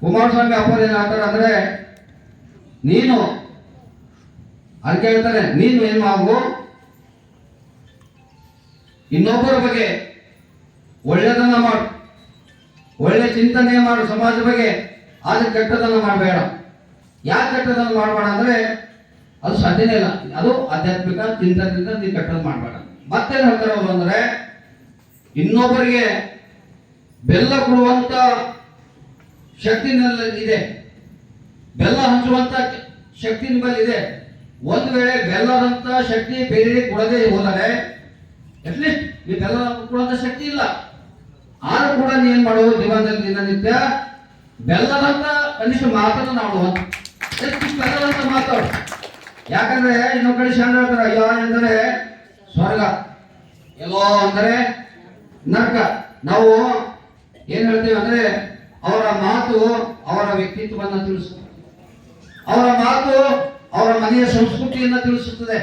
ಕುಮಾರಸ್ವಾಮಿ ಅಪ್ಪರು ಏನ್ ಹೇಳ್ತಾರೆ ಅಂದ್ರೆ ನೀನು ಅದಕ್ಕೆ ಹೇಳ್ತಾರೆ, ನೀನು ಏನು ಆಗು ಇನ್ನೊಬ್ಬರ ಬಗ್ಗೆ ಒಳ್ಳೆಯದನ್ನ ಮಾಡು. ಒಳ್ಳೆ ಚಿಂತನೆ ಮಾಡು ಸಮಾಜ ಬಗ್ಗೆ, ಆದ್ರೆ ಕೆಟ್ಟದನ್ನ ಮಾಡಬೇಡ. ಯಾಕೆ ಕೆಟ್ಟದನ್ನ ಮಾಡಬೇಡ ಅಂದ್ರೆ ಅದು ಸಾಧ್ಯನೇ ಇಲ್ಲ. ಅದು ಆಧ್ಯಾತ್ಮಿಕ ಚಿಂತನೆಯಿಂದ ನೀನು ಕೆಟ್ಟದ್ದು ಮಾಡಬೇಡ. ಮತ್ತೇನು ಹೇಳ್ತಾರೆ ಅವರು ಅಂದ್ರೆ, ಇನ್ನೊಬ್ಬರಿಗೆ ಬೆಲ್ಲ ಕೊಡುವಂತ ಶಕ್ತಿ ನನ್ನಲ್ಲಿ ಇದೆ. ಬೆಲ್ಲ ಹಂಚುವಂತ ಶಕ್ತಿ ನಿಮ್ಮಲ್ಲಿ ಇದೆ. ಒಂದು ವೇಳೆ ಬೆಲ್ಲದಂತ ಶಕ್ತಿ ಬೇರೆ ಕೊಡದೆ ಹೋದರೆ ಅಟ್ಲೀಸ್ಟ್ ಈ ಬೆಲ್ಲ ಕೊಡುವಂತ ಶಕ್ತಿ ಇಲ್ಲ. ಆದ್ರೂ ಕೂಡ ಏನ್ ಮಾಡುವ ಜೀವನದಲ್ಲಿ ದಿನನಿತ್ಯ ಬೆಲ್ಲದಂತ ಕನಿಷ್ಠ ಮಾತನ್ನು ನಾವು ಬೆಲ್ಲದಂತ ಮಾತಾಡು ಯಾಕಂದ್ರೆ ಇನ್ನೊಂದ್ ಕಡೆ ಶಾಂತ ಹೇಳ್ತಾರೆ, ಅಯ್ಯೋ, ಎಂದರೆ ಸ್ವರ್ಗ. ಎಲ್ಲೋ ಅಂದರೆ ನರ್ಕ. ನಾವು ಏನ್ ಹೇಳ್ತೀವಿ ಅಂದ್ರೆ ಅವರ ಮಾತು ಅವರ ವ್ಯಕ್ತಿತ್ವವನ್ನು ತಿಳಿಸುತ್ತದೆ ಅವರ ಮಾತು ಅವರ ಮನೆಯ ಸಂಸ್ಕೃತಿಯನ್ನ ತಿಳಿಸುತ್ತದೆ.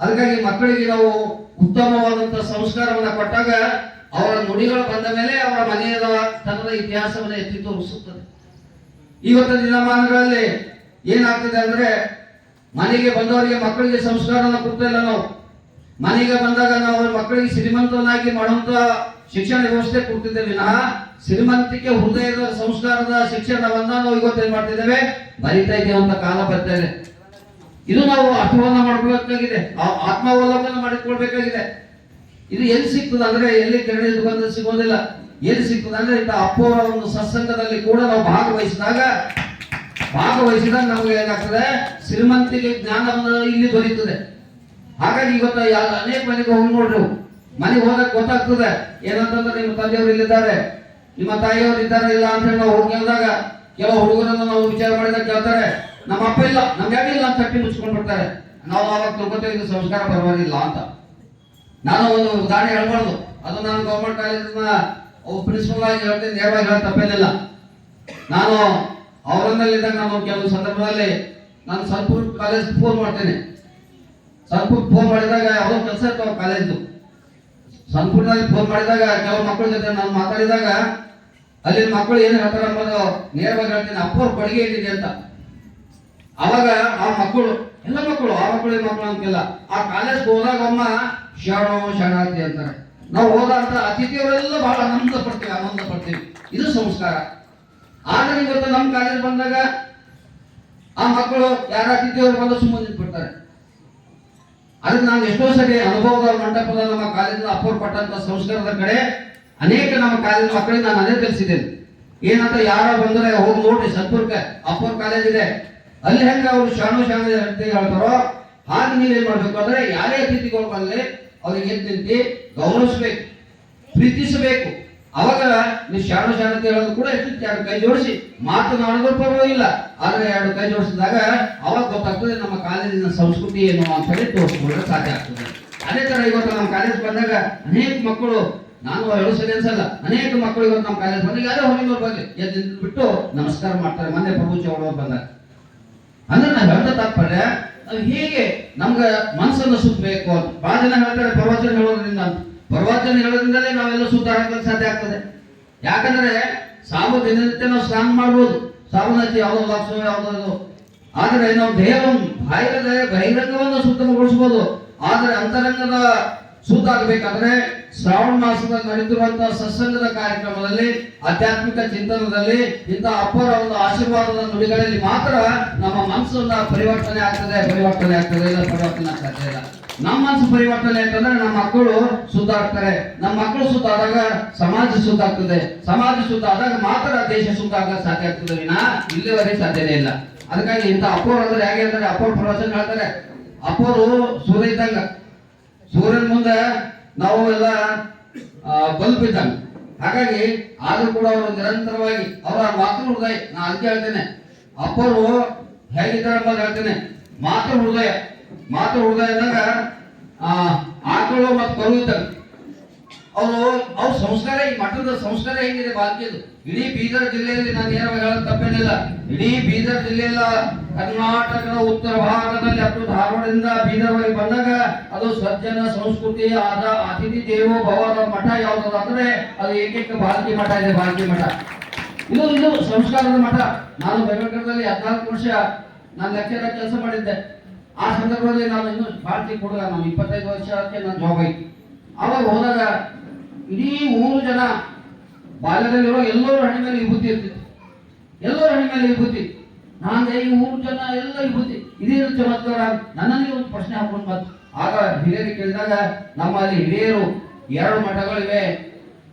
ಅದಕ್ಕಾಗಿ ಮಕ್ಕಳಿಗೆ ನಾವು ಉತ್ತಮವಾದಂತಹ ಸಂಸ್ಕಾರವನ್ನ ಕೊಟ್ಟಾಗ ಅವರ ನುಡಿಗಳು ಬಂದ ಮೇಲೆ ಅವರ ಮನೆಯ ತನ್ನದ ಇತಿಹಾಸವನ್ನು ಎತ್ತಿ ತೋರಿಸುತ್ತದೆ. ಇವತ್ತಿನ ದಿನಮಾನಗಳಲ್ಲಿ ಏನಾಗ್ತದೆ ಅಂದ್ರೆ ಮನೆಗೆ ಬಂದವರಿಗೆ ಮಕ್ಕಳಿಗೆ ಸಂಸ್ಕಾರವನ್ನು ಕೊಡ್ತಾ ಇಲ್ಲ ನಾವು. ಮನೆಗೆ ಬಂದಾಗ ನಾವು ಮಕ್ಕಳಿಗೆ ಶ್ರೀಮಂತವನ್ನಾಗಿ ಮಾಡುವಂತ ಶಿಕ್ಷಣ ವ್ಯವಸ್ಥೆ ಕೊಡ್ತಿದ್ದೇವೆ. ವಿನಃ ಶ್ರೀಮಂತಿಕೆ ಹೃದಯದ ಸಂಸ್ಕಾರದ ಶಿಕ್ಷಣವನ್ನ ನಾವು ಇವತ್ತು ಏನ್ ಮಾಡ್ತಿದ್ದೇವೆ? ಬರಿತಾ ಇದ್ದೇವೆ ಅಂತ ಕಾಲ ಬರ್ತಾ ಇದೆ ಇದು ನಾವು ಅರ್ಥವನ್ನ ಮಾಡಬೇಕಾಗಿದೆ ಆ- ಆತ್ಮಾವಲೋಕನ ಮಾಡಿಕೊಳ್ಬೇಕಾಗಿದೆ. ಇದು ಎಲ್ಲಿ ಸಿಗ್ತದೆ ಅಂದ್ರೆ ಎಲ್ಲಿ ಕೆರಳಿ ಬಂದು ಸಿಗೋದಿಲ್ಲ. ಎಲ್ಲಿ ಸಿಗ್ತದೆ ಅಂದ್ರೆ ಇಂಥ ಅಪ್ಪವರ ಒಂದು ಸತ್ಸಂಗದಲ್ಲಿ ಕೂಡ ನಾವು ಭಾಗವಹಿಸಿದಾಗ ಭಾಗವಹಿಸಿದಾಗ ನಮಗೆ ಏನಾಗ್ತದೆ? ಶ್ರೀಮಂತಿಗೆ ಜ್ಞಾನವನ್ನು ಇಲ್ಲಿ ದೊರೆಯುತ್ತದೆ ಹಾಗಾಗಿ ಇವತ್ತು ಅನೇಕ ಮನೆಗೆ ಹೋಗಿ ನೋಡ್ರಿ. ಮನೆಗೆ ಹೋದಾಗ ಗೊತ್ತಾಗ್ತದೆ. ಏನಂತಂದ್ರೆ ನಿಮ್ಮ ತಂದೆಯವರು ಇಲ್ಲಿದ್ದಾರೆ. ನಿಮ್ಮ ತಾಯಿಯವರು ಇದ್ದಾರೆ ಇಲ್ಲ ಅಂತ ಹೇಳಿ ನಾವು ಹೋಗಿ ಕೇಳಿದಾಗ ಕೆಲವು ಹುಡುಗರನ್ನು ನಾವು ವಿಚಾರ ಮಾಡಿದಾಗ ಕೇಳ್ತಾರೆ. ನಮ್ಮ ಅಪ್ಪ ಇಲ್ಲ, ನಮ್ಗೆ ಇಲ್ಲ ಅಂತ ತಟ್ಟಿ ಮುಚ್ಕೊಂಡು ಬಿಡ್ತಾರೆ. ನಾವು ಅವಾಗ ತಿಳ್ಕೊತೇವೆ ಇದು ಸಂಸ್ಕಾರ ಪರವಾಗಿಲ್ಲ ಅಂತ. ನಾನು ಒಂದು ಉದಾಹರಣೆ ಹೇಳ್ಬಾರ್ದು. ಅದು ನಾನು ಗೌರ್ಮೆಂಟ್ ಕಾಲೇಜಿನ ಪ್ರಿನ್ಸಿಪಲ್ ಆಗಿ ಹೇಳ್ತೀನಿ, ನೇರವಾಗಿ ಹೇಳ ತಪ್ಪೇನಿಲ್ಲ. ನಾನು ಅವರನ್ನಲ್ಲಿದ್ದಾಗ ನಾನು ಕೆಲವು ಸಂದರ್ಭದಲ್ಲಿ ನಾನು ಸಲ್ಪುರ್ ಕಾಲೇಜ್ ಫೋನ್ ಮಾಡ್ತೇನೆ. ಸಲ್ಪುರ್ ಫೋನ್ ಮಾಡಿದಾಗ ಯಾವುದೋ ಕೆಲಸ ಇರ್ತಾವ ಕಾಲೇಜ್ದು ಸಲ್ಪುರ್ನಲ್ಲಿ ಫೋನ್ ಮಾಡಿದಾಗ ಕೆಲವು ಮಕ್ಕಳ ಜೊತೆ ನಾನು ಮಾತಾಡಿದಾಗ ಅಲ್ಲಿನ ಮಕ್ಕಳು ಏನು ಹೇಳ್ತಾರೆ ಅನ್ನೋದು ನೇರವಾಗಿ ಹೇಳ್ತೀನಿ, ಅಪ್ಪವ್ರ ಬಡಿಗೆ ಏನಿದೆ ಅಂತ. ಅವಾಗ ಆ ಮಕ್ಕಳು, ಎಲ್ಲ ಮಕ್ಕಳು, ಆ ಮಕ್ಕಳು ಮಕ್ಕಳು ಅಂತಿಲ್ಲ. ಆ ಕಾಲೇಜ್ ಹೋದಾಗ ಅಮ್ಮ, ಶರಣೋ ಶರಣಾರ್ಥಿ ಅಂತಾರೆ. ನಾವು ಹೋದಾಗ ಅತಿಥಿಯವರೆಲ್ಲ ಬಹಳ ಆನಂದ ಪಡ್ತೀವಿ ಆನಂದ ಪಡ್ತೀವಿ. ಇದು ಸಂಸ್ಕಾರ. ಆದ್ರೆ ಇವತ್ತು ನಮ್ಮ ಕಾಲೇಜ್ ಬಂದಾಗ ಆ ಮಕ್ಕಳು ಯಾರ ಅತಿಥಿಯವರು ಬಂದು ಸುಮ್ಮನೆ ಬಿಡ್ತಾರೆ ಅದಕ್ಕೆ ನಾನು ಎಷ್ಟೋ ಸರಿ ಅನುಭವದ ಮಂಟಪದ ನಮ್ಮ ಕಾಲೇಜಿನ ಅಪ್ಪೋರ್ ಪಟ್ಟಂತ ಸಂಸ್ಕಾರದ ಕಡೆ ಅನೇಕ ನಮ್ಮ ಕಾಲೇಜ್ ಮಕ್ಕಳಿಗೆ ನಾನು ಅದೇ ತಿಳಿಸಿದ್ದೇನೆ. ಏನಂತ ಯಾರ ಬಂದ್ರೆ ಹೋಗಿ ನೋಡ್ರಿ ಸದ್ಪುರ್ಕ ಅಪ್ಪೋರ್ ಕಾಲೇಜ್ ಇದೆ. ಅಲ್ಲಿ ಹೆಂಗ ಅವ್ರು ಶಾಣು ಶಾಣ ಹೇಳ್ತಾರೋ, ಹಾಗೆ ನೀವು ಏನ್ ಮಾಡ್ಬೇಕು ಅಂದ್ರೆ ಯಾರೇ ಅತಿಥಿಗಳು ಬಂದ್ರೆ ಅವ್ರಿಗೆ ಎದ್ದು ನಿಂತು ಗೌರವಿಸ್ಬೇಕು, ಪ್ರೀತಿಸಬೇಕು. ಅವಾಗ ನೀವು ಶಾಣು ಶಾಣ ಅಂತ ಹೇಳೋದು ಕೂಡ ಎತ್ತಿ ಎರಡು ಕೈ ಜೋಡಿಸಿ. ಮಾತನಾಡೋದು ಪರವಾಗಿಲ್ಲ. ಆದ್ರೆ ಎರಡು ಕೈ ಜೋಡಿಸಿದಾಗ ಅವಾಗ ಗೊತ್ತಾಗ್ತದೆ ನಮ್ಮ ಕಾಲೇಜಿನ ಸಂಸ್ಕೃತಿ ಏನು ಅಂತ ಹೇಳಿ ತೋರಿಸ್ಕೊಳ್ಳೋಕೆ ಸಾಧ್ಯ ಆಗ್ತದೆ. ಅದೇ ತರ ಇವತ್ತು ನಮ್ಮ ಕಾಲೇಜ್ ಬಂದಾಗ ಅನೇಕ ಮಕ್ಕಳು, ನಾನು ಹೇಳೋ ಸರಿ ಅನ್ಸಲ್ಲ ಅನೇಕ ಮಕ್ಕಳು ಇವತ್ತು ನಮ್ಮ ಕಾಲೇಜ್ ಬಂದಾಗ ಯಾರೋ ಹೊರಗಿನವ್ರ ಬಗ್ಗೆ ಎದ್ದು ಬಿಟ್ಟು ನಮಸ್ಕಾರ ಮಾಡ್ತಾರೆ ಮೊನ್ನೆ ಪ್ರಭು ಚೌಡವ್ರು ಬಂದಾಗ. ಅಂದ್ರೆ ನಾವು ಹೇಳ್ತಾ ನಾವು ಹೇಗೆ ನಮ್ಗೆ ಮನಸ್ಸನ್ನು ಸುತ್ತಬೇಕು ಅಂತ. ಬಹಳ ಜನ ಹೇಳ್ತಾರೆ, ಪ್ರವಚನ ಹೇಳೋದ್ರಿಂದ. ಪ್ರವಚನ ಹೇಳೋದ್ರಿಂದಲೇ ನಾವೆಲ್ಲ ಸುತ್ತಾಡಕ್ಕೆ ಸಾಧ್ಯ ಆಗ್ತದೆ. ಯಾಕಂದ್ರೆ ಸಾವು ದಿನನಿತ್ಯ ನಾವು ಸ್ನಾನ ಮಾಡ್ಬೋದು. ಹಚ್ಚಿ ಯಾವುದೋ ಲಕ್ಷ ಯಾವುದೋ ಆದರೆ ನಾವು ದೇಹವನ್ನು ಬಾಹಿರದ ಬಹಿರಂಗವನ್ನು ಸುತ್ತಮಗೊಳಿಸಬಹುದು ಆದರೆ ಅಂತರಂಗದ ಸೂತಾಗಬೇಕಾದ್ರೆ ಶ್ರಾವಣ ಮಾಸದಲ್ಲಿ ನಡೆದಿರುವಂತಹ ಸತ್ಸಂಗದ ಕಾರ್ಯಕ್ರಮದಲ್ಲಿ, ಆಧ್ಯಾತ್ಮಿಕ ಚಿಂತನದಲ್ಲಿ, ಇಂತಹ ಅಪ್ಪರ ಒಂದು ಆಶೀರ್ವಾದದ ನುಡಿಗಳಲ್ಲಿ ಮಾತ್ರ ನಮ್ಮ ಮನಸ್ಸನ್ನ ಪರಿವರ್ತನೆ ಆಗ್ತದೆ ಪರಿವರ್ತನೆ ಆಗ್ತದೆ, ಇಲ್ಲ ಪರಿವರ್ತನೆ ಆಗ್ತದೆ ಇಲ್ಲ. ನಮ್ಮ ಮನಸ್ಸು ಪರಿವರ್ತನೆ ಅಂತಂದ್ರೆ ನಮ್ಮ ಮಕ್ಕಳು ಸುತ್ತಾಡ್ತಾರೆ ನಮ್ಮ ಮಕ್ಕಳು ಸುತ್ತಾದಾಗ ಸಮಾಜ ಸುತ್ತಾಗ್ತದೆ ಸಮಾಜ ಸುತ್ತಾದಾಗ ಮಾತ್ರ ದೇಶ ಸುತ್ತಾಗ ಸಾಧ್ಯ ಆಗ್ತದೆ ವಿನಾ ಇಲ್ಲಿವರೆಗೆ ಸಾಧ್ಯನೇ ಇಲ್ಲ. ಅದಕ್ಕಾಗಿ ಇಂಥ ಅಪ್ಪೋರ್ ಅಂದ್ರೆ ಹೇಗೆ ಅಂದ್ರೆ ಅಪ್ಪೋರ್ ಪ್ರವಚನ ಹೇಳ್ತಾರೆ. ಅಪ್ಪೋರು ಸೂರ್ಯ ಇದ್ದಂಗ ಸೂರ್ಯನ ಮುಂದೆ ನಾವು ಎಲ್ಲ ಬಲ್ಪ್ ಇದ್ದಂಗ ಹಾಗಾಗಿ ಆದ್ರೂ ಕೂಡ ಅವರು ನಿರಂತರವಾಗಿ ಅವರ ಮಾತೃ ಹೃದಯ, ನಾ ಅದಕ್ಕೆ ಹೇಳ್ತೇನೆ. ಅಪ್ಪರು ಹೇಗಿದ್ದಾರೆ ಅಂತ ಹೇಳ್ತೇನೆ. ಮಾತೃ ಹೃದಯ. ಮಾತೃ ಹೃದಯ ಅಂದಾಗ ಆಕಳು ಮತ್ತು ಕರು ಇದ್ದಂಗ ಅವರು, ಅವ್ರ ಸಂಸ್ಕಾರ ಈ ಮಠದ ಸಂಸ್ಕಾರ ಹೇಗಿದೆ ಬಾಲ್ಕಿಯದು ಇಡೀ ಬೀದರ್ ಜಿಲ್ಲೆಯಲ್ಲಿ ನಾನು ನೇರವಾಗಿ ಹೇಳೋದು ತಪ್ಪೇನಿಲ್ಲ. ಇಡೀ ಬೀದರ್ ಜಿಲ್ಲೆಯಲ್ಲ ಕರ್ನಾಟಕದ ಉತ್ತರ ಭಾಗದಲ್ಲಿ ಅಷ್ಟು ಧಾರವಾಡದಿಂದ ಬೀದರ್ವರೆಗೆ ಬಂದಾಗ ಅದು ಸಜ್ಜನ ಸಂಸ್ಕೃತಿ ಆದ ಅತಿಥಿ ದೇವೋ ಭವದ ಮಠ ಯಾವ್ದು ಅಂದ್ರೆ ಅದು ಏಕೈಕ ಭಾರತೀಯ ಮಠ ಇದೆ, ಭಾರತೀಯ ಮಠ. ಇದು ಇದು ಸಂಸ್ಕಾರದ ಮಠ. ನಾನು ಬೆಂಗಳೂರಿನಲ್ಲಿ ಹದಿನಾಲ್ಕು ವರ್ಷ ನಾನು ಲೆಕ್ಚರ ಕೆಲಸ ಮಾಡಿದ್ದೆ. ಆ ಸಂದರ್ಭದಲ್ಲಿ ನಾನು ಇನ್ನೂ ಭಾರತೀಯ ಹುಡುಗ, ನಾನು ಇಪ್ಪತ್ತೈದು ವರ್ಷಕ್ಕೆ ನಾನು ಜಾಬ್ ಆಯ್ತು. ಅವಾಗ ಹೋದಾಗ ಇಡೀ ಮೂರು ಜನ ಬಾಲ್ಯದಲ್ಲಿರೋ ಎಲ್ಲರೂ ಹಣ್ಣಿನಲ್ಲಿ ಮೇಲೆ ವಿಭೂತಿ ಇರ್ತಿತ್ತು ಎಲ್ಲರೂ ಹಣ್ಣಿನಲ್ಲಿ ಮೇಲೆ ವಿಭೂತಿ. ನಾನು ಈ ಮೂರು ಜನ ಎಲ್ಲ ವಿಭೂತಿ ಇದೇನು ಚಮತ್ಕಾರ ನನ್ನಲ್ಲಿ ಒಂದು ಪ್ರಶ್ನೆ ಹಾಕೊಂಡು ಬಂತು. ಆಗ ಹಿರಿಯರು ಕೇಳಿದಾಗ ನಮ್ಮಲ್ಲಿ ಹಿರಿಯರು ಎರಡು ಮಠಗಳಿವೆ.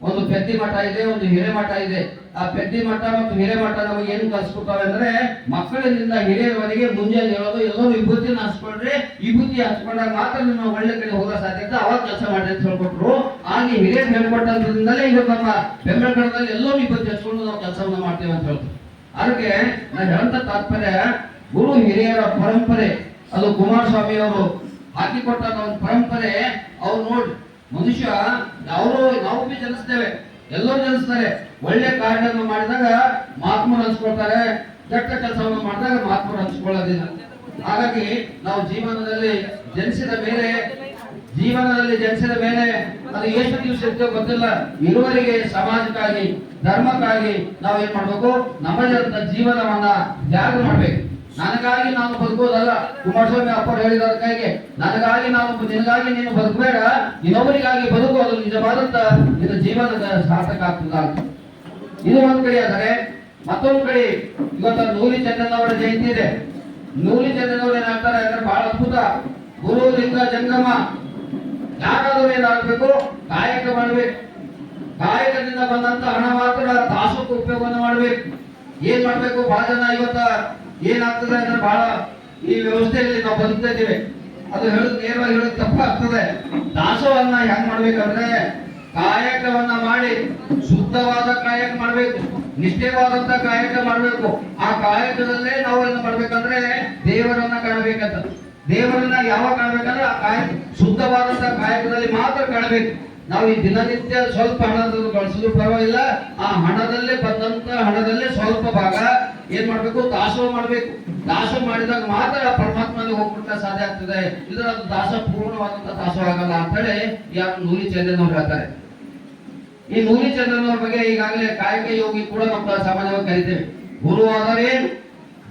ಒಂದು ಪೆದ್ದಿ ಮಠ ಇದೆ, ಒಂದು ಹಿರೇಮಠ ಇದೆ. ಆ ಪೆದ್ದಿ ಮಠ ಮತ್ತು ಹಿರೇಮಠ ನಮಗೆ ಏನು ಕಲಿಸ್ಕೊಡ್ತಾವೆ ಅಂದ್ರೆ ಮಕ್ಕಳಿಂದ ಹಿರಿಯರವರೆಗೆ ಮುಂಜಾನೆ ಹೇಳೋದು ಎಲ್ಲೋ ವಿಭೂತಿನ ಹಚ್ಕೊಂಡ್ರೆ ವಿಭೂತಿ ಹಚ್ಕೊಂಡಾಗ ಮಾತ್ರ ನಿಮ್ಮ ಒಳ್ಳೆ ಕಡೆ ಹೋಗೋ ಸಾಧ್ಯತೆ ಅವಾಗ ಕೆಲಸ ಮಾಡಿ ಅಂತ ಹೇಳ್ಕೊಟ್ರು. ಹಾಗೆ ಹಿರಿಯರು ಹೇಳ್ಕೊಟ್ಟದ್ರಿಂದಲೇ ಇವತ್ತು ನಮ್ಮ ಎಲ್ಲೋ ಎಲ್ಲರೂ ವಿಭೂತಿ ಹಚ್ಕೊಂಡು ನಾವು ಕೆಲಸವನ್ನು ಮಾಡ್ತೇವೆ ಅಂತ ಹೇಳ್ತಾರೆ. ಅದಕ್ಕೆ ನಾನು ಹೇಳಂತ ತಾತ್ಪರ್ಯ ಗುರು ಹಿರಿಯರ ಪರಂಪರೆ, ಅದು ಕುಮಾರಸ್ವಾಮಿ ಅವರು ಹಾಕಿಕೊಟ್ಟ ಒಂದು ಪರಂಪರೆ, ಅವ್ರು ನೋಡಿ, ಮನುಷ್ಯ ಅವರು ನಾವು ಬಿ ಜನಿಸ್ತೇವೆ, ಎಲ್ಲರೂ ಜನಿಸ್ತಾರೆ. ಒಳ್ಳೆ ಕಾರ್ಯವನ್ನು ಮಾಡಿದಾಗ ಮಹಾತ್ಮರು ಹಂಚ್ಕೊಳ್ತಾರೆ, ಕೆಟ್ಟ ಕೆಲಸವನ್ನು ಮಾಡಿದಾಗ ಮಹಾತ್ಮರು ಹಂಚ್ಕೊಳ್ಳೋದಿಲ್ಲ. ಹಾಗಾಗಿ ನಾವು ಜೀವನದಲ್ಲಿ ಜನಿಸಿದ ಮೇಲೆ, ಜೀವನದಲ್ಲಿ ಜನಿಸಿದ ಮೇಲೆ ಅದು ಎಷ್ಟು ದಿವಸ ಇರ್ತೇವೆ ಗೊತ್ತಿಲ್ಲ. ಇರುವರಿಗೆ ಸಮಾಜಕ್ಕಾಗಿ, ಧರ್ಮಕ್ಕಾಗಿ ನಾವು ಏನ್ ಮಾಡ್ಬೇಕು? ನಮ್ಮದಂತ ಜೀವನವನ್ನ ತ್ಯಾಗ ಮಾಡ್ಬೇಕು. ನನಗಾಗಿ ನಾನು ಬದುಕೋದಲ್ಲ ಕುಮಾರಸ್ವಾಮಿ ಅಪ್ಪರು ಹೇಳಿದಕ್ಕಾಗಿ ನನಗಾಗಿ ನಾನು ನಿನಗಾಗಿ ನೀನು ಬದುಕಬೇಡ. ಇನ್ನೊಬ್ಬರಿಗಾಗಿ ಬದುಕೋದು ನಿಜವಾದಂತ ನಿನ್ನ ಜೀವನದ ಸಾರ್ಥಕ ಆಗ್ತದ ಇದು ಒಂದ್ ಕಡೆ ಆದರೆ, ಮತ್ತೊಂದು ಕಡೆ ಇವತ್ತು ನೂಲಿ ಚಂದನವರ ಜಯಂತಿ ಇದೆ. ನೂಲಿ ಚಂದನವರು ಏನಾಗ್ತಾರೆ ಅಂದ್ರೆ ಬಹಳ ಅದ್ಭುತ. ಗುರು ಲಿಂಗ ಜಂಗಮ. ಯಾರಾದರೂ ಏನಾಗಬೇಕು ಕಾಯಕ ಮಾಡಬೇಕು. ಕಾಯಕದಿಂದ ಬಂದಂತ ಹಣ ಮಾತ್ರ ದಾಸಕ್ಕೆ ಉಪಯೋಗವನ್ನು ಮಾಡಬೇಕು. ಏನ್ ಮಾಡ್ಬೇಕು? ಬಹಳ ಜನ ಇವತ್ತ ಏನಾಗ್ತದೆ ಅಂದ್ರೆ ಬಹಳ ಈ ವ್ಯವಸ್ಥೆಯಲ್ಲಿ ನಾವು ಬದುಕ್ತಾ ಇದ್ದೇವೆ. ಅದು ಹೇಳುದು ನೇರವಾಗಿ ಹೇಳೋದು ತಪ್ಪಾಗ್ತದೆ ದಾಸವನ್ನ ಹೆಂಗ್ ಮಾಡ್ಬೇಕಂದ್ರೆ ಕಾಯಕವನ್ನ ಮಾಡಿ ಶುದ್ಧವಾದ ಕಾಯಕ ಮಾಡ್ಬೇಕು, ನಿಷ್ಠೆವಾದಂತ ಕಾಯಕ ಮಾಡ್ಬೇಕು. ಆ ಕಾಯಕದಲ್ಲೇ ನಾವು ಏನ್ ಮಾಡ್ಬೇಕಂದ್ರೆ ದೇವರನ್ನ ಕಾಣಬೇಕಂತ. ದೇವರನ್ನ ಯಾವಾಗ ಕಾಣ್ಬೇಕಂದ್ರೆ ಆ ಕಾಯಕ ಶುದ್ಧವಾದಂತಹ ಕಾಯಕದಲ್ಲಿ ಮಾತ್ರ ಕಾಣಬೇಕು. ನಾವು ಈ ದಿನನಿತ್ಯ ಸ್ವಲ್ಪ ಹಣದ ಬಳಸಿದ್ರು ಪರವಾಗಿಲ್ಲ, ಆ ಹಣದಲ್ಲೇ ಬಂದಂತ ಹಣದಲ್ಲೇ ಸ್ವಲ್ಪ ಭಾಗ ಏನ್ ಮಾಡ್ಬೇಕು? ದಾಸೋಹ ಮಾಡ್ಬೇಕು. ದಾಸೋಹ ಮಾಡಿದಾಗ ಮಾತ್ರ ಪರಮಾತ್ಮನಿಗೆ ಹೋಗ್ಬಿಟ್ಟ ಸಾಧ್ಯ ಆಗ್ತದೆ. ಇದರ ದಾಸ ಪೂರ್ಣವಾದಂತ ದಾಸೋಹ ಆಗಲ್ಲ ಅಂತೇಳಿ ಯಾರು ನೂರಿ ಚಂದ್ರನವ್ರು ಹೇಳ್ತಾರೆ. ಈ ನೂರಿ ಚಂದ್ರನವ್ರ ಬಗ್ಗೆ ಈಗಾಗಲೇ ಕಾಯಕ ಯೋಗಿ ಕೂಡ ನಮ್ಮ ಸಾಮಾನ್ಯವಾಗಿ ಕರಿತೇವೆ. ಗುರು ಆದರೇನು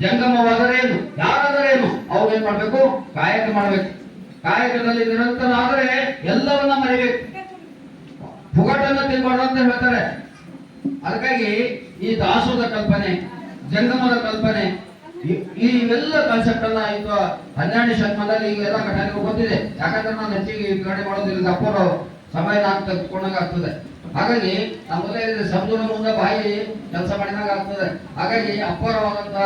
ಜಂಗಮವಾದರೇನು? ಯಾರಾದರೇನು? ಅವ್ರು ಏನ್ ಮಾಡ್ಬೇಕು? ಕಾಯಕ ಮಾಡ್ಬೇಕು. ಕಾಯಕದಲ್ಲಿ ನಿರಂತರ ಆದ್ರೆ ಎಲ್ಲವನ್ನ ಮರಿಬೇಕು. ಪುಗಟನ್ನ ತಿನ್ಬಾರ್ದು ಅಂತ ಹೇಳ್ತಾರೆ. ಅದಕ್ಕಾಗಿ ಈ ದಾಸೋದ ಕಲ್ಪನೆ, ಜಂಗಮದ ಕಲ್ಪನೆ, ಈ- ಇವೆಲ್ಲ ಕಾನ್ಸೆಪ್ಟ್ ಅನ್ನ ಇದು ಹನ್ನೆರಡನೇ ಶತಮಾನದಲ್ಲಿ ಇವೆಲ್ಲ ಘಟನೆಗಳು ಗೊತ್ತಿದೆ. ಯಾಕಂದ್ರೆ ನಾನು ಹೆಚ್ಚಿಗೆ ಕಡೆ ಮಾಡೋದಿಲ್ಲ ಅಪ್ಪರ ಸಮಯ ನಾನು ತೆಗೆದುಕೊಂಡಾಗ ಆಗ್ತದೆ. ಹಾಗಾಗಿ ನಾವು ಮೊದಲೇ ಸಮುದ್ರ ಮುಂದೆ ಬಾಯಿ ಕೆಲಸ ಮಾಡಿದಾಗ ಆಗ್ತದೆ. ಹಾಗಾಗಿ ಅಪಾರವಾದಂತ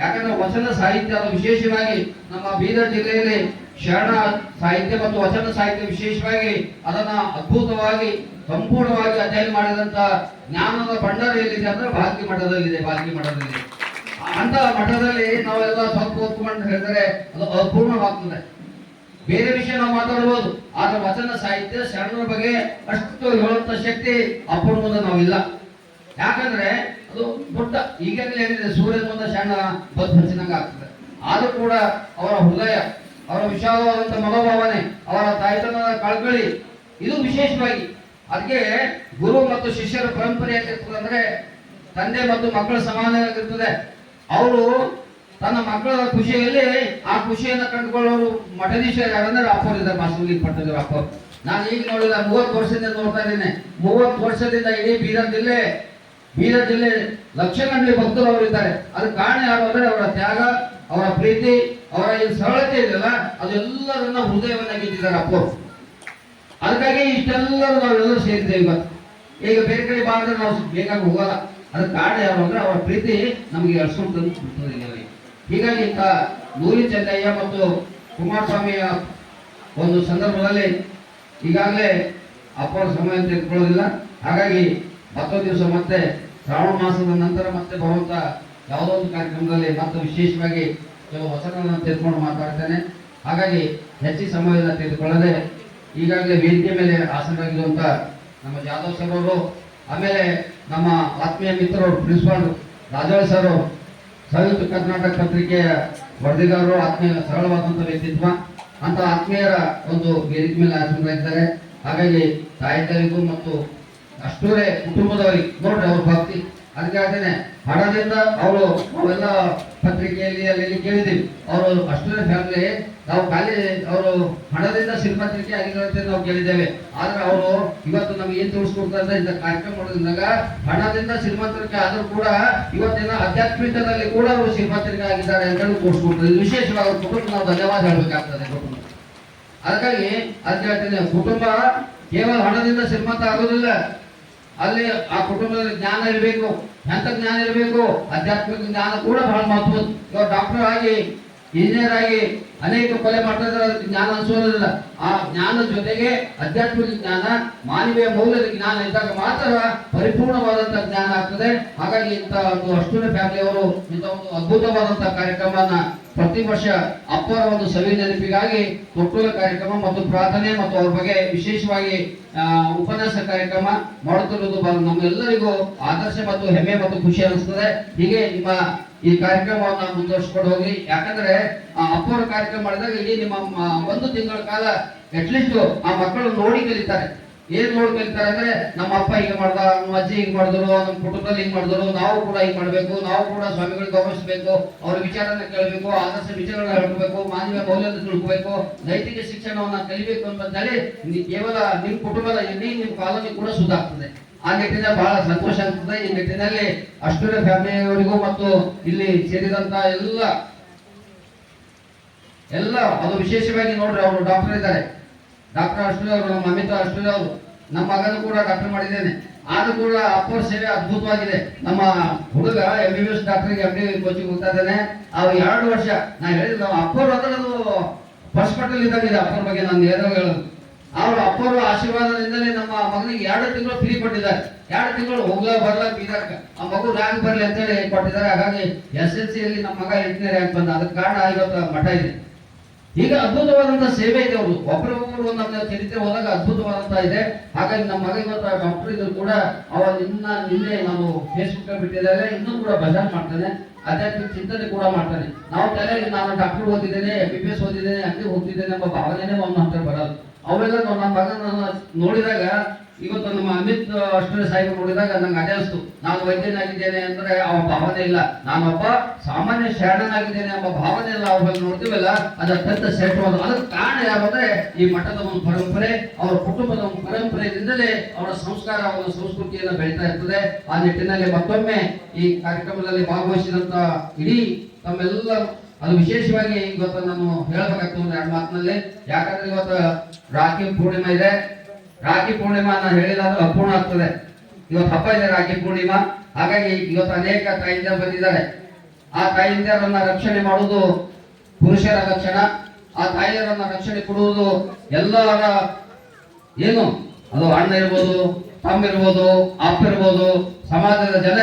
ಯಾಕಂದ್ರೆ ವಚನ ಸಾಹಿತ್ಯ ಅದು ವಿಶೇಷವಾಗಿ ನಮ್ಮ ಬೀದರ್ ಜಿಲ್ಲೆಯಲ್ಲಿ ಶರಣ ಸಾಹಿತ್ಯ ಮತ್ತು ವಚನ ಸಾಹಿತ್ಯ ವಿಶೇಷವಾಗಿ ಅದನ್ನ ಅದ್ಭುತವಾಗಿ, ಸಂಪೂರ್ಣವಾಗಿ ಅಧ್ಯಯನ ಮಾಡಿದಂತ ಜ್ಞಾನದ ಭಂಡಾರ ಎಲ್ಲಿದೆ ಅಂದ್ರೆ ಭಾರತಿ ಮಠದಲ್ಲಿದೆ ಭಾರತಿ ಮಠದಲ್ಲಿ. ಅಂತ ಮಠದಲ್ಲಿ ನಾವೆಲ್ಲ ಸ್ವಲ್ಪ ಓದ್ಕೊಂಡು ಹೇಳಿದ್ರೆ ಅದು ಅಪೂರ್ಣವಾಗ್ತದೆ. ಬೇರೆ ವಿಷಯ ನಾವು ಮಾತಾಡ್ಬೋದು, ಆದ್ರೆ ವಚನ ಸಾಹಿತ್ಯ ಶರಣರ ಬಗ್ಗೆ ಅಷ್ಟು ಹೇಳುವಂತ ಶಕ್ತಿ ಅಪೂರ್ಣದ ನಾವಿಲ್ಲ. ಯಾಕಂದ್ರೆ ಅದು ಪುಟ್ಟ ಈಗಾಗಲೇ ಏನಿದೆ ಸೂರ್ಯ ಮುಂದೆ ಸಣ್ಣ ಬದ್ ಹಚ್ಚಿದಂಗ ಆಗ್ತದೆ. ಆದ್ರೂ ಕೂಡ ಅವರ ಹೃದಯ, ಅವರ ವಿಶಾಲವಾದಂಥ ಮನೋಭಾವನೆ, ಅವರ ತಾಯ್ತನದ ಕಳಕಳಿ, ಇದು ವಿಶೇಷವಾಗಿ. ಅದಕ್ಕೆ ಗುರು ಮತ್ತು ಶಿಷ್ಯರ ಪರಂಪರೆ ಹೇಗಿರ್ತದೆ ಅಂದ್ರೆ ತಂದೆ ಮತ್ತು ಮಕ್ಕಳ ಸಮಾನವಾಗಿರ್ತದೆ. ಅವರು ತನ್ನ ಮಕ್ಕಳ ಖುಷಿಯಲ್ಲಿ ಆ ಖುಷಿಯನ್ನು ಕಂಡುಕೊಳ್ಳೋರು ಮಠದೀಶ್ವರ ಯಾರಂದ್ರೆ ಅಪ್ಪರ್ ಇದ್ದಾರೆ ಮಾಸೂಲಿ ಪಟ್ಟದ ಅಪ್ಪರ್ ನಾನು ಈಗ ನೋಡಿಲ್ಲ ಮೂವತ್ತು ವರ್ಷದಿಂದ ನೋಡ್ತಾ ಇದ್ದೇನೆ. ಮೂವತ್ತು ವರ್ಷದಿಂದ ಇಡೀ ಬೀದರ್ ಜಿಲ್ಲೆ ಬೀದರ್ ಜಿಲ್ಲೆ ಲಕ್ಷ ಗಂಟಲೆ ಭಕ್ತರು ಅವರು ಇದ್ದಾರೆ. ಅದಕ್ಕೆ ಕಾರಣ ಯಾರು ಅಂದ್ರೆ ಅವರ ತ್ಯಾಗ, ಅವರ ಪ್ರೀತಿ, ಅವರ ಈ ಸರಳತೆ ಇದೆಯಲ್ಲ, ಅದೆಲ್ಲರನ್ನ ಹೃದಯವನ್ನ ಗೆದ್ದಿದ್ದಾರೆ ಅಪ್ಪ. ಅದಕ್ಕಾಗಿ ಇಷ್ಟೆಲ್ಲರೂ ನಾವೆಲ್ಲರೂ ಸೇರಿದ್ದೇವೆ ಇವತ್ತು. ಈಗ ಬೇರೆ ಕಡೆ ಬಾಂದ್ರೆ ನಾವು ಬೇಕಾಗಿ ಹೋಗಲ್ಲ. ಅದಕ್ಕೆ ಕಾರಣ ಯಾರು ಅಂದ್ರೆ ಅವರ ಪ್ರೀತಿ ನಮಗೆ ಎಳ್ಸ್ಕೊಂಡು ತಂದು ಬಿಡ್ತದೆ. ಹೀಗಾಗಿ ನೂರಿ ಚೆನ್ನಯ್ಯ ಮತ್ತು ಕುಮಾರಸ್ವಾಮಿಯ ಒಂದು ಸಂದರ್ಭದಲ್ಲಿ ಈಗಾಗಲೇ ಅಪ್ಪರ ಸಮಯ ತೆಗೆದುಕೊಳ್ಳೋದಿಲ್ಲ. ಹಾಗಾಗಿ ಮತ್ತೊಂದು ದಿವಸ ಮತ್ತೆ ಶ್ರಾವಣ ಮಾಸದ ನಂತರ ಮತ್ತೆ ಬರುವಂತಹ ಯಾವುದೋ ಒಂದು ಕಾರ್ಯಕ್ರಮದಲ್ಲಿ ಮತ್ತೆ ವಿಶೇಷವಾಗಿ ಕೆಲವು ವಚನಗಳನ್ನು ತೆಗೆದುಕೊಂಡು ಮಾತಾಡ್ತೇನೆ. ಹಾಗಾಗಿ ಹೆಚ್ಚಿನ ಸಮಯವನ್ನು ತೆಗೆದುಕೊಳ್ಳದೆ ಈಗಾಗಲೇ ವೇದಿಕೆ ಮೇಲೆ ಆಸನರಾಗಿರುವಂತ ನಮ್ಮ ಜಾಧವ್ ಸರ್ ಅವರು, ಆಮೇಲೆ ನಮ್ಮ ಆತ್ಮೀಯ ಮಿತ್ರರು ಪ್ರಿನ್ಸಿಪಾಲ್ ರಾಜಾಳ್ ಸರ್ ಸಂಯುಕ್ತ ಕರ್ನಾಟಕ ಪತ್ರಿಕೆಯ ವರದಿಗಾರರು, ಆತ್ಮೀಯ ಸರಳವಾದಂಥ ವ್ಯಕ್ತಿತ್ವ, ಅಂತ ಆತ್ಮೀಯರ ಒಂದು ವೇದಿಕೆ ಮೇಲೆ ಆಸನರಾಗಿದ್ದಾರೆ ಹಾಗಾಗಿ ತಾಯಿತರಿಗೂ ಮತ್ತು ಅಷ್ಟೂರೇ ಕುಟುಂಬದವರಿಗೆ ನೋಡ್ರಿ ಅವ್ರ ಭಕ್ತಿ. ಅದಕ್ಕೆ ಹೇಳ್ತೇನೆ ಹಣದಿಂದ ಅವರು ನಾವೆಲ್ಲ ಪತ್ರಿಕೆಯಲ್ಲಿ ಅಲ್ಲಿ ಕೇಳಿದ್ದೀವಿ. ಅವರು ಅಷ್ಟೇ ಫ್ಯಾಮಿಲಿ. ನಾವು ಖಾಲಿ ಅವರು ಹಣದಿಂದ ಶ್ರೀಮಂತರಿಗೆ ಆಗಿದ್ದಾರೆ ಅಂತ ನಾವು ಕೇಳಿದ್ದೇವೆ. ಆದ್ರೆ ಅವರು ಇವತ್ತು ನಮ್ಗೆ ಏನ್ ತೋರಿಸ್ಕೊಡ್ತಾರೆ ಇಂಥ ಕಾರ್ಯಕ್ರಮ ಮಾಡೋದ್ರಿಂದ ಹಣದಿಂದ ಶ್ರೀಮಂತರಿಗೆ ಆದ್ರೂ ಕೂಡ ಇವತ್ತಿನ ಆಧ್ಯಾತ್ಮಿಕದಲ್ಲಿ ಕೂಡ ಅವರು ಶ್ರೀಮಂತರಿಗೆ ಆಗಿದ್ದಾರೆ ಅಂತ ತೋರಿಸ್ಕೊಡ್ತಾರೆ. ವಿಶೇಷವಾಗಿ ಅವ್ರ ಕುಟುಂಬ ನಾವು ಧನ್ಯವಾದ ಹೇಳ್ಬೇಕಾಗ್ತದೆ ಅದಕ್ಕಾಗಿ ಅದ್ ಹೇಳ್ತೇನೆ ಕುಟುಂಬ ಕೇವಲ ಹಣದಿಂದ ಶ್ರೀಮಂತ ಆಗೋದಿಲ್ಲ ಅಲ್ಲಿ ಆ ಕುಟುಂಬದಲ್ಲಿ ಜ್ಞಾನ ಇರಬೇಕು. ಎಂತ ಜ್ಞಾನ ಇರಬೇಕು? ಆಧ್ಯಾತ್ಮಿಕ ಜ್ಞಾನ ಕೂಡ ಬಹಳ ಮಹತ್ವ ಇವಾಗ ಡಾಕ್ಟರ್ ಆಗಿ ಇಂಜಿನಿಯರ್ ಆಗಿ ಅನೇಕ ಕೊಲೆ ಮಾಡ್ತಾ ಅದಕ್ಕೆ ಜ್ಞಾನ ಅನಿಸೋದಿಲ್ಲ. ಆ ಜ್ಞಾನ ಜೊತೆಗೆ ಆಧ್ಯಾತ್ಮಿಕ ಜ್ಞಾನ, ಮಾನವೀಯ ಮೌಲ್ಯದ ಜ್ಞಾನ ಇದ್ದಾಗ ಮಾತ್ರ ಪರಿಪೂರ್ಣವಾದಂತಹ ಜ್ಞಾನ ಆಗ್ತದೆ. ಹಾಗಾಗಿ ಇಂಥ ಒಂದು ಅಷ್ಟೂರ ಫ್ಯಾಮಿಲಿಯವರು ಇಂಥ ಒಂದು ಅದ್ಭುತವಾದಂತಹ ಕಾರ್ಯಕ್ರಮವನ್ನ ಪ್ರತಿ ವರ್ಷ ಅಪ್ಪರ ಒಂದು ಸವಿ ನೆನಪಿಗಾಗಿ ತೊಟ್ಟೂರ ಕಾರ್ಯಕ್ರಮ ಮತ್ತು ಪ್ರಾರ್ಥನೆ ಮತ್ತು ಅವ್ರ ಬಗ್ಗೆ ವಿಶೇಷವಾಗಿ ಉಪನ್ಯಾಸ ಕಾರ್ಯಕ್ರಮ ಮಾಡುತ್ತಿರುವುದು ನಮ್ಮೆಲ್ಲರಿಗೂ ಆದರ್ಶ ಮತ್ತು ಹೆಮ್ಮೆ ಮತ್ತು ಖುಷಿ ಅನಿಸ್ತದೆ. ಹೀಗೆ ನಿಮ್ಮ ಈ ಕಾರ್ಯಕ್ರಮವನ್ನು ಮುಂದುವರ್ಸ್ಕೊಂಡು ಹೋಗಿ ಯಾಕಂದ್ರೆ ಅಪ್ಪರ ಕಾರ್ಯಕ್ರಮ ಮಾಡಿದಾಗ ಇಡೀ ನಿಮ್ಮ ಒಂದು ತಿಂಗಳ ಕಾಲ ಅಟ್ಲೀಸ್ಟ್ ಆ ಮಕ್ಕಳು ನೋಡಿ ಕಲಿತಾರೆ. ಏನ್ ನೋಡ್ಕೊಳ್ತಾರೆ ಅಂದ್ರೆ ನಮ್ಮ ಅಪ್ಪ ಹಿಂಗ್ ಮಾಡ್ದ, ನಮ್ಮ ಅಜ್ಜಿ ಹಿಂಗ್ ಮಾಡಿದ್ರು, ನಮ್ಮ ಕುಟುಂಬದಲ್ಲಿ ಹಿಂಗ್ ಮಾಡಿದ್ರು, ನಾವು ಕೂಡ ಹಿಂಗ್ ಮಾಡ್ಬೇಕು, ನಾವು ಕೂಡ ಸ್ವಾಮಿಗಳು ಗೌರವಿಸಬೇಕು, ಅವ್ರ ವಿಚಾರನ ಕೇಳಬೇಕು, ಆದರ್ಶ ವಿಚಾರಗಳನ್ನ ಹೇಳ್ಬೇಕು ಮಾನವೀಯ ಮೌಲ್ಯವನ್ನು ತಿಳ್ಕೋಬೇಕು, ನೈತಿಕ ಶಿಕ್ಷಣವನ್ನ ಕಲಿಬೇಕು ಅಂತಂದೇಳಿ ಕೇವಲ ನಿಮ್ ಕುಟುಂಬದ ಇಡೀ ನಿಮ್ ಕಾಲೋನಿ ಕೂಡ ಸುಧಾಗ್ತದೆ ಆ ನಿಟ್ಟಿನಲ್ಲಿ ಬಹಳ ಸಂತೋಷ ಆಗ್ತದೆ. ಈ ನಿಟ್ಟಿನಲ್ಲಿ ಅಷ್ಟೂರ ಫ್ಯಾಮಿಲಿಯವರಿಗೂ ಮತ್ತು ಇಲ್ಲಿ ಸೇರಿದಂತ ಎಲ್ಲ ಎಲ್ಲ, ಅದು ವಿಶೇಷವಾಗಿ ನೋಡ್ರಿ, ಅವರು ಡಾಕ್ಟರ್ ಇದ್ದಾರೆ. ಡಾಕ್ಟರ್ ಅಷ್ಟೇ ಅವರು ನಮ್ಮ ಅಮಿತಾ ಅವರು ನಮ್ಮ ಮಗನು ಕೂಡ ಡಾಕ್ಟರ್ ಮಾಡಿದ್ದೇನೆ. ಆದ್ರೂ ಕೂಡ ಅಪ್ಪರ ಸೇವೆ ಅದ್ಭುತವಾಗಿದೆ. ನಮ್ಮ ಹುಡುಗ ಎಂ ಬಿ ಬಿ ಎಸ್ ಡಾಕ್ಟರ್ಗೆ ಎಂ ಡಿ ಕೋಚಿಂಗ್ ಹೋಗ್ತಾ ಇದ್ದಾನೆ. ಅವ್ರು ಎರಡು ವರ್ಷ, ನಾ ನಮ್ಮ ಅಪ್ಪರು ಅದರದು ಅದು ಇದ್ದಾಗ ಇದ್ದಂಗಿದೆ, ಅಪ್ಪರ ಬಗ್ಗೆ ನಾನು ಏನೋ ಹೇಳೋದು. ಅವರು ಅಪ್ಪರು ಆಶೀರ್ವಾದದಿಂದಲೇ ನಮ್ಮ ಮಗನಿಗೆ ಎರಡು ತಿಂಗಳು ಫ್ರೀ ಕೊಟ್ಟಿದ್ದಾರೆ. ಎರಡು ತಿಂಗಳು ಹೋಗ್ಲಾ ಬರ್ಲಾ ಬೀದರ್ಕ. ಆ ಮಗು ರ್ಯಾಂಕ್ ಬರಲಿ ಅಂತೇಳಿ ಕೊಟ್ಟಿದ್ದಾರೆ. ಹಾಗಾಗಿ ಎಸ್ ಎಲ್ ಸಿಯಲ್ಲಿ ನಮ್ಮ ಮಗ ಎಂಟನೇ ರ್ಯಾಂಕ್ ಬಂದ. ಅದಕ್ಕೆ ಕಾರಣ ಇವತ್ತು ಮಠ ಇದೆ. ಈಗ ಅದ್ಭುತವಾದಂತಹ ಸೇವೆ ಇದೆ. ಅವರು ಒಬ್ಬರೊಬ್ಬರು ನಮ್ಮ ಚರಿತ್ರೆ ಹೋದಾಗ ಅದ್ಭುತವಾದಂತಹ ಇದೆ. ಹಾಗಾಗಿ ನಮ್ಮ ಮಗ ಡಾಕ್ಟರ್ ಇದ್ರು ಕೂಡ ಅವ ನಿನ್ನ ನಿನ್ನೆ ನಾನು ಫೇಸ್ಬುಕ್ ಬಿಟ್ಟಿದ್ದಾರೆ ಇನ್ನೂ ಕೂಡ ಭಜನ್ ಮಾಡ್ತಾನೆ. ಆಧ್ಯಾತ್ಮಿಕ ಚಿಂತನೆ ಕೂಡ ಮಾಡ್ತಾನೆ. ನಾವು ತಲೆಯಲ್ಲಿ ನಾನು ಡಾಕ್ಟರ್ ಓದಿದ್ದೇನೆ ಎಂ ಬಿ ಬಿ ಎಸ್ ಓದಿದ್ದೇನೆ ಅಲ್ಲಿ ಹೋಗ್ತಿದ್ದೇನೆ ಎಂಬ ಭಾವನೆನೇ ಒಂದು ಹತ್ರ ಬರಲ್ಲ. ಅವೆಲ್ಲ ನಮ್ಮ ಮಗನ ನೋಡಿದಾಗ, ಇವತ್ತು ನಮ್ಮ ಅಮಿತ್ ಅಷ್ಟೇ ಸಾಹೇಬ್ ನೋಡಿದಾಗ ನಂಗೆ ಅದೇ ಅನಿಸ್ತು. ನಾನು ವೈದ್ಯನಾಗಿದ್ದೇನೆ ಅಂದ್ರೆ ಅವ ಭಾವನೆ ಇಲ್ಲ. ನಾನೊಬ್ಬ ಸಾಮಾನ್ಯ ಶರಣನಾಗಿದ್ದೇನೆ ಎಂಬ ಭಾವನೆ ಎಲ್ಲ ಅವ್ರಲ್ಲಿ ನೋಡ್ತೀವಲ್ಲ, ಅದು ಅತ್ಯಂತ ಶ್ರೇಷ್ಠವಾದ ಅದಕ್ಕೆ ಕಾರಣ ಯಾವಂದ್ರೆ ಈ ಮಠದ ಒಂದು ಪರಂಪರೆ, ಅವರ ಕುಟುಂಬದ ಒಂದು ಪರಂಪರೆಯಿಂದಲೇ ಅವರ ಸಂಸ್ಕಾರ ಅವರ ಸಂಸ್ಕೃತಿಯನ್ನು ಬೆಳೀತಾ ಇರ್ತದೆ. ಆ ನಿಟ್ಟಿನಲ್ಲಿ ಮತ್ತೊಮ್ಮೆ ಈ ಕಾರ್ಯಕ್ರಮದಲ್ಲಿ ಭಾಗವಹಿಸಿದಂತ ಇಡೀ ತಮ್ಮೆಲ್ಲ ಅದು ವಿಶೇಷವಾಗಿ ಇವತ್ತು ನಾನು ಹೇಳ್ಬೇಕಾಗ್ತದೆ ಒಂದು ಎರಡು ಮಾತಿನಲ್ಲಿ. ಯಾಕಂದ್ರೆ ಇವತ್ತು ರಾಖಿ ಪೂರ್ಣಿಮಾ ಇದೆ. ರಾಖಿ ಪೂರ್ಣಿಮಾ ನಾನು ಹೇಳಿಲ್ಲ ಅಪೂರ್ಣ ಆಗ್ತದೆ. ಇವತ್ತು ಹಬ್ಬ ಇದೆ ರಾಖಿ ಪೂರ್ಣಿಮಾ. ಹಾಗಾಗಿ ಇವತ್ತು ಅನೇಕ ತಾಯಿಂದಿರು ಬಂದಿದ್ದಾರೆ. ಆ ತಾಯಿಂದರನ್ನ ರಕ್ಷಣೆ ಮಾಡುವುದು ಪುರುಷರ ಲಕ್ಷಣ ಆ ತಾಯಿಯರನ್ನ ರಕ್ಷಣೆ ಕೊಡುವುದು ಎಲ್ಲರ ಏನು? ಅದು ಅಣ್ಣ ಇರ್ಬೋದು, ತಮ್ಮ ಇರ್ಬೋದು, ಅಪ್ಪ ಇರ್ಬೋದು, ಸಮಾಜದ ಜನ